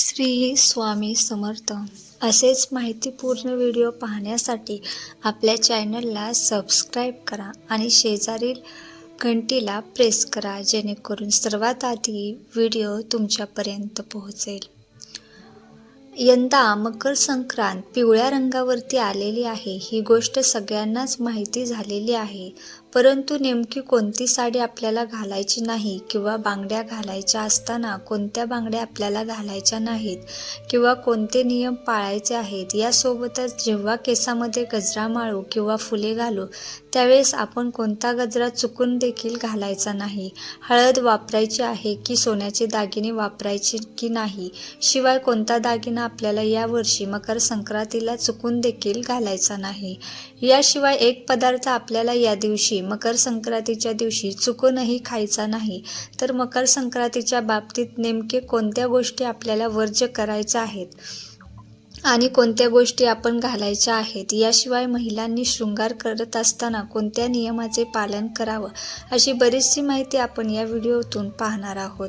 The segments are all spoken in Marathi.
श्री स्वामी समर्थ. असेच माहितीपूर्ण व्हिडिओ पाहण्यासाठी आपल्या चॅनलला सबस्क्राईब करा आणि शेजारील घंटीला प्रेस करा जेणेकरून सर्वात आधी व्हिडिओ तुमच्यापर्यंत पोहोचेल. यंदा मकर संक्रांत पिवळ्या रंगावरती आलेली आहे. ही गोष्ट सगळ्यांनाच माहिती झालेली आहे. परंतु नेमकी कोणती साडी आपल्याला घालायची नाही किंवा बांगड्या घालायच्या असताना कोणत्या बांगड्या आपल्याला घालायच्या नाहीत किंवा कोणते नियम पाळायचे आहेत यासोबतच जेव्हा केसामध्ये गजरा माळू किंवा फुले घालू त्यावेळेस आपण कोणता गजरा चुकून देखील घालायचा नाही. हळद वापरायची आहे की सोन्याचे दागिने वापरायचे की नाही शिवाय कोणता दागिना आपल्याला यावर्षी मकर संक्रांतीला चुकून देखील घालायचा नाही. याशिवाय एक पदार्थ आपल्याला या दिवशी मकर संक्रांतीच्या दिवशी चुकूनही खायचा नाही. तर मकर संक्रांतीच्या बाबतीत नेमके कोणत्या गोष्टी आपल्याला वर्ज्य करायच्या आहेत? आणि कोणत्या गोष्टी आपण घालायच्या आहेत याशिवाय महिलांनी शृंगार करत असताना कोणत्या नियमाचे पालन करावं अशी बरीचशी माहिती आपण या व्हिडिओतून पाहणार आहोत.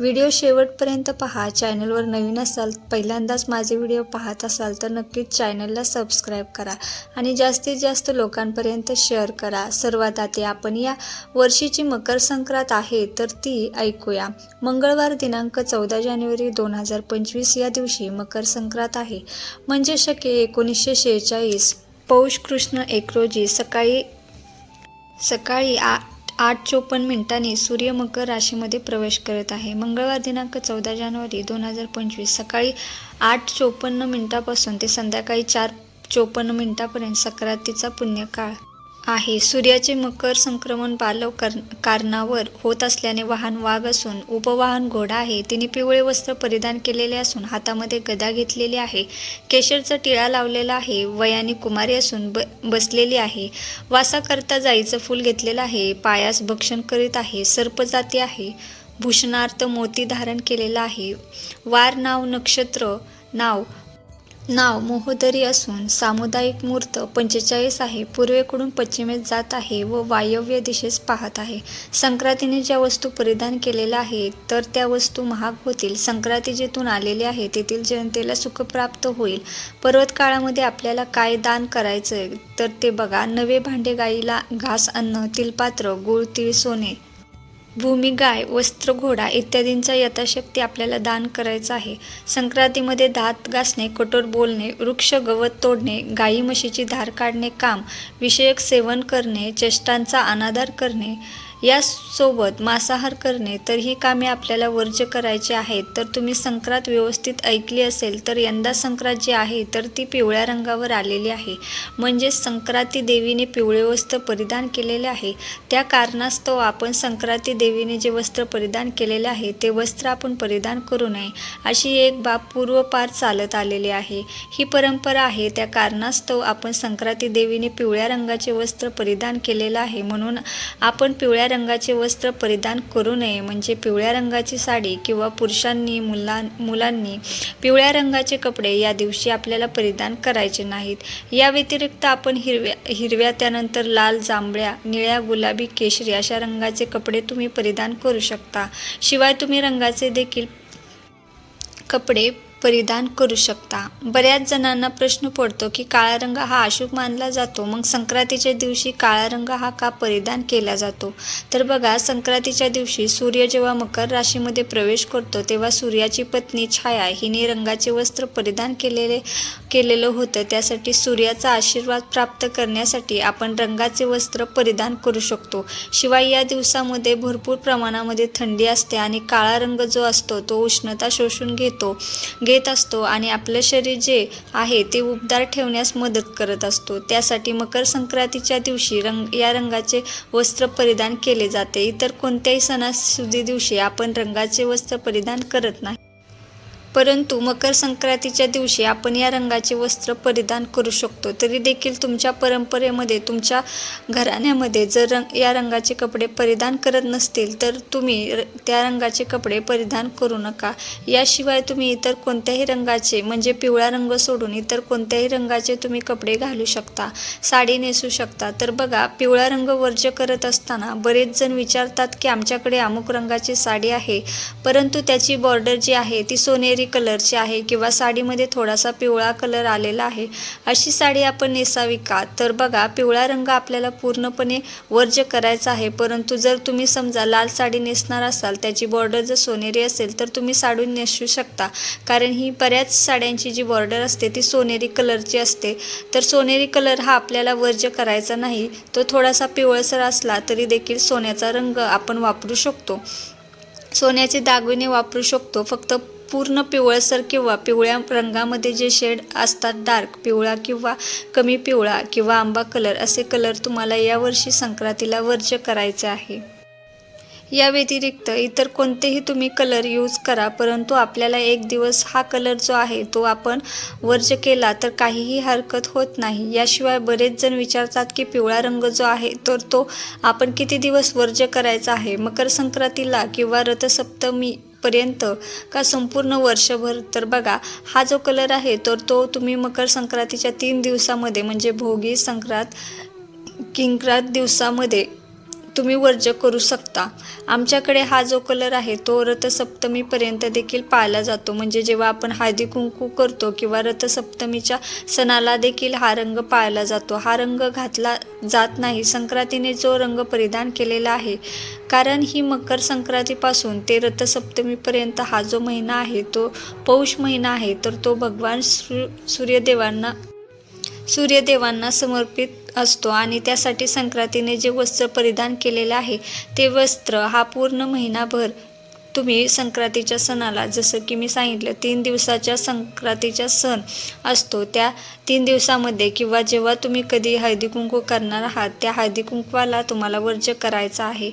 व्हिडिओ शेवटपर्यंत पहा. चॅनलवर नवीन असाल पहिल्यांदाच माझे व्हिडिओ पाहत असाल तर नक्कीच चॅनलला सबस्क्राईब करा आणि जास्तीत जास्त लोकांपर्यंत शेअर करा. सर्वात आधी आपण या वर्षीची मकर संक्रांत आहे तर ती ऐकूया. मंगळवार दिनांक चौदा जानेवारी दोन हजार पंचवीस या दिवशी मकर संक्रांत आहे. म्हणजे शके एकोणीसशे शेहेचाळीस पौष कृष्ण एक रोजी सकाळी सकाळी आठ आठ चोपन्न मिनिटांनी सूर्य मकर राशीमध्ये प्रवेश करत आहे. मंगळवार दिनांक चौदा जानेवारी दोन हजार पंचवीस. सकाळी आठ चोपन्न मिनिटापासून ते संध्याकाळी चार चोपन्न मिनिटापर्यंत सक्रांतीचा पुण्यकाळ. आहे. सूर्याचे मकर संक्रमण पालव कर कारणावर होत असल्याने वाहन वाघ असून उपवाहन घोडा आहे. तिने पिवळे वस्त्र परिधान केलेले असून हातामध्ये गदा घेतलेली आहे. केशरचा टिळा लावलेला आहे. वयाने कुमारी असून ब बसलेली आहे. वासाकरता जाईचं फूल घेतलेलं आहे. पायास भक्षण करीत आहे. सर्पजाती आहे. भूषणार्थ मोती धारण केलेला आहे. वार नाव नक्षत्र नाव नाव मोहोदरी असून सामुदायिक मूर्त पंचेचाळीस आहे. पूर्वेकडून पश्चिमेस जात आहे व वायव्य दिशेस पाहत आहे. संक्रांतीने ज्या वस्तू परिधान केलेल्या आहेत तर त्या वस्तू महाग होतील. संक्रांती जेथून आलेली आहे तेथील जनतेला सुख प्राप्त होईल. पर्वत काळामध्ये आपल्याला काय दान करायचं तर ते बघा. नवे भांडे गाईला घास अन्न तिलपात्र गुळ तीळ सोने भूमी गाय वस्त्र घोडा इत्यादींचा यथाशक्ती आपल्याला दान करायचं आहे. संक्रांतीमध्ये दात घासणे कठोर बोलणे वृक्ष गवत तोडणे गाई म्हशीची धार काढणे काम विषयक सेवन करणे चेष्टांचा अनादर करणे यासोबत मांसाहार करणे तर ही कामे आपल्याला वर्ज्य करायची आहेत. तर तुम्ही संक्रांत व्यवस्थित ऐकली असेल तर यंदा संक्रांत जी आहे तर ती पिवळ्या रंगावर आलेली आहे. म्हणजे संक्रांती देवीने पिवळे वस्त्र परिधान केलेले आहे. त्या कारणास्तव आपण संक्रांती देवीने जे वस्त्र परिधान केलेले आहे ते वस्त्र आपण परिधान करू नये अशी एक बाब पूर्वपार चालत आलेली आहे. ही परंपरा आहे त्या कारणास्तव आपण संक्रांती देवीने पिवळ्या रंगाचे वस्त्र परिधान केलेलं आहे. म्हणून आपण पिवळ्या रंगाचे वस्त्र परिधान करू नये. म्हणजे पिवळ्या रंगाची साडी किंवा पुरुषांनी मुलां मुलांनी पिवळ्या रंगाचे कपडे या दिवशी आपल्याला परिधान करायचे नाहीत. या व्यतिरिक्त आपण हिरव्या हिरव्या त्यानंतर लाल जांभळ्या निळ्या गुलाबी केशरी अशा रंगाचे कपडे तुम्ही परिधान करू शकता. शिवाय तुम्ही रंगाचे देखील कपडे परिधान करू शकता. बऱ्याच जणांना प्रश्न पडतो की काळा रंग हा अशुभ मानला जातो मग संक्रांतीच्या दिवशी काळा रंग हा का परिधान केला जातो? तर बघा संक्रांतीच्या दिवशी सूर्य जेव्हा मकर राशीमध्ये प्रवेश करतो तेव्हा सूर्याची पत्नी छाया हिने रंगाचे वस्त्र परिधान केलेले केलेलं होतं. त्यासाठी सूर्याचा आशीर्वाद प्राप्त करण्यासाठी आपण रंगाचे वस्त्र परिधान करू शकतो. शिवाय या दिवसामध्ये भरपूर प्रमाणामध्ये थंडी असते आणि काळा रंग जो असतो तो उष्णता शोषून घेतो. घेत असतो आणि आपलं शरीर जे आहे ते उबदार ठेवण्यास मदत करत असतो. त्यासाठी मकर संक्रांतीच्या दिवशी रंग या रंगाचे वस्त्र परिधान केले जाते. इतर कोणत्याही सणासुदी दिवशी आपण रंगाचे वस्त्र परिधान करत नाही. परंतु मकर संक्रांतीच्या दिवशी आपण या रंगाचे वस्त्र परिधान करू शकतो. तरी देखील तुमच्या परंपरेमध्ये तुमच्या घराण्यामध्ये जर रंग या रंगाचे कपडे परिधान करत नसतील तर तुम्ही र- त्या रंगाचे कपडे परिधान करू नका. याशिवाय तुम्ही इतर कोणत्याही रंगाचे म्हणजे पिवळा रंग सोडून इतर कोणत्याही रंगाचे तुम्ही कपडे घालू शकता साडी नेसू शकता. तर बघा पिवळा रंग वर्ज्य करत असताना बरेच जण विचारतात की आमच्याकडे अमुक रंगाची साडी आहे परंतु त्याची बॉर्डर जी आहे ती सोनेरी सोनेरी कलरची आहे किंवा साडीमध्ये थोडासा पिवळा कलर आलेला आहे अशी साडी आपण नेसावी का? तर बघा पिवळा रंग आपल्याला पूर्णपणे वर्ज्य करायचा आहे. परंतु जर तुम्ही समजा लाल साडी नेसणार असाल त्याची बॉर्डर जर सोनेरी असेल तर तुम्ही साडी नेसू शकता. कारण ही बऱ्याच साड्यांची जी बॉर्डर असते ती सोनेरी कलरची असते. तर सोनेरी कलर हा आपल्याला वर्ज्य करायचा नाही. तो थोडासा पिवळसर असला तरी देखील सोन्याचा रंग आपण वापरू शकतो. सोन्याचे दागिने वापरू शकतो. फक्त पूर्ण पिवळसर किंवा पिवळ्या रंगामध्ये जे शेड असतात डार्क पिवळा किंवा कमी पिवळा किंवा आंबा कलर असे कलर तुम्हाला यावर्षी संक्रांतीला वर्ज्य करायचे आहे. या व्यतिरिक्त इतर कोणतेही तुम्ही कलर यूज करा परंतु आपल्याला एक दिवस हा कलर जो आहे तो आपण वर्ज्य केला तर काहीही हरकत होत नाही. याशिवाय बरेच जण विचारतात की पिवळा रंग जो आहे तर तो आपण किती दिवस वर्ज्य करायचा आहे? मकर संक्रांतीला किंवा रथसप्तमी पर्यंत का संपूर्ण वर्षभर? तर बघा हा जो कलर आहे तर तो तुम्ही मकर संक्रांतीच्या तीन दिवसामध्ये म्हणजे भोगी संक्रांत किंक्रात दिवसामध्ये तुम्ही वर्ज करू शकता. आमच्याकडे हा जो कलर आहे तो रथसप्तमीपर्यंत देखील पाळला जातो. म्हणजे जेव्हा आपण हळदी कुंकू करतो किंवा रथसप्तमीच्या सणाला देखील हा रंग पाळला जातो. हा रंग घातला जात नाही. संक्रांतीने जो रंग परिधान केलेला आहे कारण ही मकर संक्रांतीपासून ते रथसप्तमीपर्यंत हा जो महिना आहे तो पौष महिना आहे तर तो भगवान सूर्यदेवांना सूर्यदेवांना समर्पित असतो आणि त्यासाठी संक्रांतीने जे वस्त्र परिधान केलेलं आहे ते वस्त्र हा पूर्ण महिनाभर तुम्ही संक्रांतीच्या सणाला जसं की मी सांगितलं तीन दिवसाच्या संक्रांतीचा सण असतो. त्या तीन दिवसामध्ये किंवा जेव्हा तुम्ही कधी हळदी कुंकू करणार आहात त्या हळदी कुंकवाला तुम्हाला वर्ज्य करायचं आहे.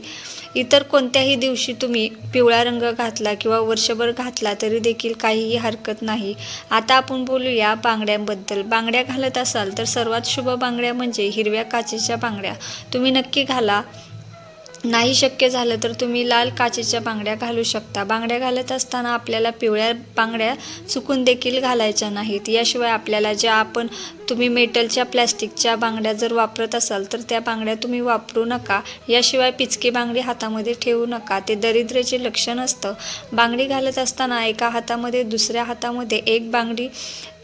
इतर कोणत्याही दिवशी तुम्ही पिवळा रंग घातला किंवा वर्षभर घातला तरी देखील काहीही हरकत नाही. आता आपण बोलूया बांगड्यांबद्दल. बांगड्या घालत असाल तर सर्वात शुभ बांगड्या म्हणजे हिरव्या काचेच्या बांगड्या. तुम्ही नक्की घाला. नाही शक्य झालं तर तुम्ही लाल काचेच्या बांगड्या घालू शकता. बांगड्या घालत असताना आपल्याला पिवळ्या बांगड्या चुकून देखील घालायच्या नाहीत. याशिवाय आपल्याला ज्या आपण तुम्ही मेटलच्या प्लॅस्टिकच्या बांगड्या जर वापरत असाल तर त्या बांगड्या तुम्ही वापरू नका. याशिवाय पिचकी बांगडी हातामध्ये ठेवू नका. ते दरिद्रेचे लक्षण असतं. बांगडी घालत असताना एका हातामध्ये दुसऱ्या हातामध्ये एक बांगडी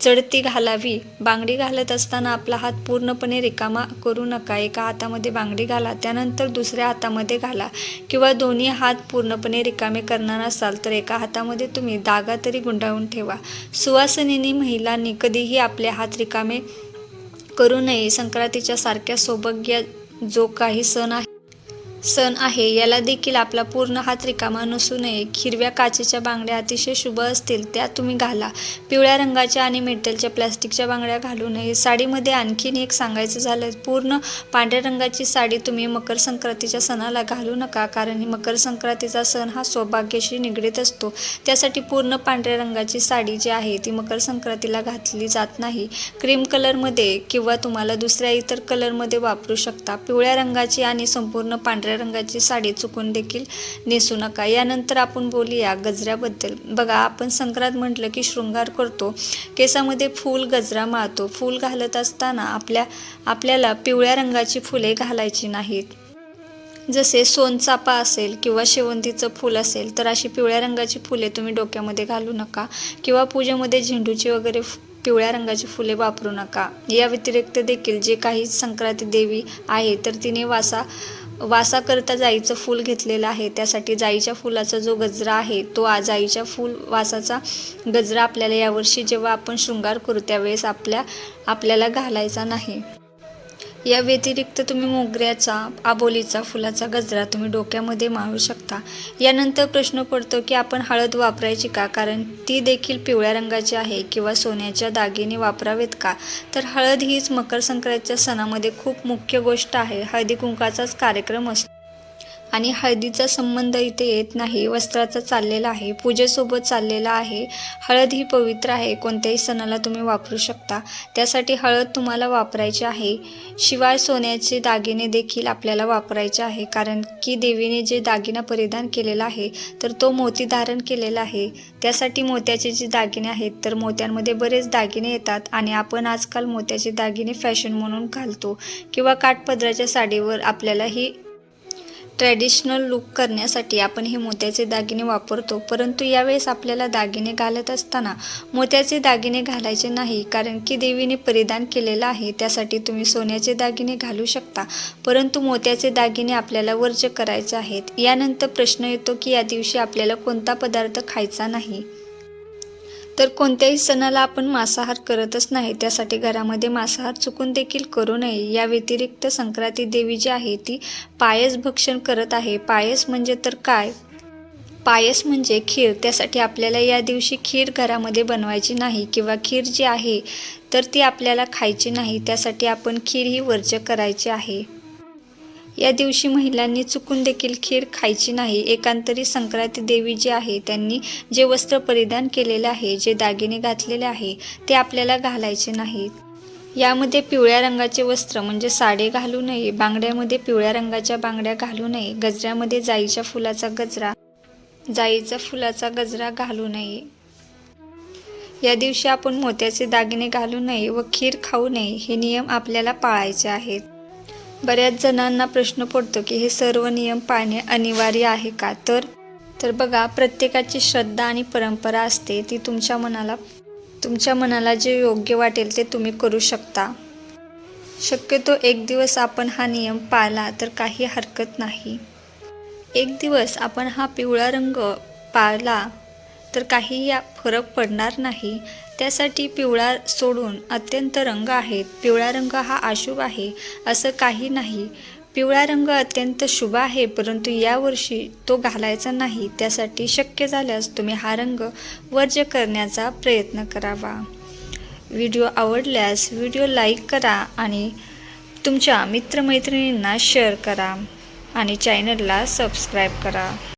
चढती घालावी. बांगडी घालत असताना आपला हात पूर्णपणे रिकामा करू नका. एका हातामध्ये बांगडी घाला त्यानंतर दुसऱ्या हातामध्ये घाला. किंवा दोन्ही हात पूर्णपणे रिकामे करणार असाल तर एका हातामध्ये तुम्ही दागा तरी गुंडाळून ठेवा. सुवासिनी महिलांनी कधीही आपले हात रिकामे करू नये. संक्रांतीच्या सारख्या सौभाग्य जो काही सण आहे सण आहे याला देखील आपला पूर्ण हात रिकामा नसू नये. हिरव्या काचेच्या बांगड्या अतिशय शुभ असतील त्या तुम्ही घाला. पिवळ्या रंगाच्या आणि मेटलच्या प्लॅस्टिकच्या बांगड्या घालू नये. साडीमध्ये आणखीन एक सांगायचं झालं पूर्ण पांढऱ्या रंगाची साडी तुम्ही मकर संक्रांतीच्या सणाला घालू नका कारण ही मकर संक्रांतीचा सण हा सौभाग्याशी निगडीत असतो. त्यासाठी पूर्ण पांढऱ्या रंगाची साडी जी आहे ती मकर संक्रांतीला घातली जात नाही. क्रीम कलरमध्ये किंवा तुम्हाला दुसऱ्या इतर कलरमध्ये वापरू शकता. पिवळ्या रंगाची आणि संपूर्ण पांढऱ्या पांढऱ्या रंगाची साडी चुकून देखील नेसू नका. यानंतर आपण बोलूया गजऱ्याबद्दल. बघा आपण संक्रांत म्हटलं की शृंगार करतो. केसामध्ये फूल गजरा माळतो. फूल घालत असताना आपल्या आपल्याला पिवळ्या रंगाची फुले घालायची नाहीत. जसे सोनचापा असेल किंवा शेवंतीचं फूल असेल तर अशी पिवळ्या रंगाची फुले तुम्ही डोक्यामध्ये घालू नका किंवा पूजेमध्ये झेंडूची वगैरे पिवळ्या रंगाची फुले वापरू नका. या व्यतिरिक्त देखील जे काही संक्रांती देवी आहे तर तिने वासा वासाकरता जाईचं फूल घेतलेलं आहे. त्यासाठी जाईच्या फुलाचा जो गजरा आहे तो आ जाईच्या फूल वासाचा गजरा आपल्याला यावर्षी जेव्हा आपण शृंगार करू त्यावेळेस आपल्या आपल्याला घालायचा नाही. या व्यतिरिक्त तुम्ही मोगऱ्याचा आबोलीचा फुलाचा गजरा तुम्ही डोक्यामध्ये माळू शकता. यानंतर प्रश्न पडतो की आपण हळद वापरायची का? कारण ती देखील पिवळ्या रंगाची आहे किंवा सोन्याच्या दागिने वापरावेत का? तर हळद हीच मकर संक्रांतीच्या सणामध्ये खूप मुख्य गोष्ट आहे. हळदी कुंकाचाच कार्यक्रम असतो. आणि हळदीचा संबंध इथे येत नाही. वस्त्राचा चाललेला आहे. पूजेसोबत चाललेला आहे. हळद ही पवित्र आहे. कोणत्याही सणाला तुम्ही वापरू शकता. त्यासाठी हळद तुम्हाला वापरायची आहे. शिवाय सोन्याचे दागिने देखील आपल्याला वापरायचे आहे. कारण की देवीने जे दागिना परिधान केलेला आहे तर तो मोती धारण केलेला आहे. त्यासाठी मोत्याचे जे दागिने आहेत तर मोत्यांमध्ये बरेच दागिने येतात आणि आपण आजकाल मोत्याचे दागिने फॅशन म्हणून घालतो किंवा काठपदराच्या साडीवर आपल्याला ही ट्रॅडिशनल लुक करण्यासाठी आपण हे मोत्याचे दागिने वापरतो. परंतु यावेळेस आपल्याला दागिने घालत असताना मोत्याचे दागिने घालायचे नाही कारण की देवीने परिधान केलेलं आहे त्यासाठी तुम्ही सोन्याचे दागिने घालू शकता. परंतु मोत्याचे दागिने आपल्याला वर्ज्य करायचे आहेत. यानंतर प्रश्न येतो की या दिवशी आपल्याला कोणता पदार्थ खायचा नाही. तर कोणत्याही सणाला आपण मांसाहार करतच नाही. त्यासाठी घरामध्ये मांसाहार चुकून देखील करू नये. या व्यतिरिक्त संक्रांती देवी जी आहे ती पायस भक्षण करत आहे. पायस म्हणजे तर काय? पायस म्हणजे खीर. त्यासाठी आपल्याला या दिवशी खीर घरामध्ये बनवायची नाही किंवा खीर जी आहे तर ती आपल्याला खायची नाही. त्यासाठी आपण खीर ही वर्ज्य करायची आहे. या दिवशी महिलांनी चुकून देखील खीर खायची नाही. एकांतरी संक्रांती देवी जी आहे त्यांनी जे वस्त्र परिधान केलेले आहे जे दागिने घातलेले आहे ते आपल्याला घालायचे नाहीत. यामध्ये पिवळ्या रंगाचे वस्त्र म्हणजे साडे घालू नये बांगड्यामध्ये पिवळ्या रंगाच्या बांगड्या घालू नये गजऱ्यामध्ये जाईच्या फुलाचा गजरा जाईचा फुलाचा गजरा घालू नये. या दिवशी आपण मोत्याचे दागिने घालू नये व खीर खाऊ नये हे नियम आपल्याला पाळायचे आहेत. बऱ्याच जणांना प्रश्न पडतो की हे सर्व नियम पाळणे अनिवार्य आहे का? तर तर बघा प्रत्येकाची श्रद्धा आणि परंपरा असते ती तुमच्या मनाला तुमच्या मनाला जे योग्य वाटेल ते तुम्ही करू शकता. शक्यतो एक दिवस आपण हा नियम पाळला तर काही हरकत नाही. एक दिवस आपण हा पिवळा रंग पाळला तर काही या फरक पडणार नाही. त्यासाठी पिवळा सोडून अत्यंत रंग आहेत. पिवळा रंग हा अशुभ आहे असं काही नाही. पिवळा रंग अत्यंत शुभ आहे परंतु यावर्षी तो घालायचा नाही. त्यासाठी शक्य झाल्यास तुम्ही हा रंग वर्ज्य करण्याचा प्रयत्न करावा. व्हिडिओ आवडल्यास व्हिडिओ लाईक करा आणि तुमच्या मित्रमैत्रिणींना शेअर करा आणि चॅनलला सबस्क्राईब करा.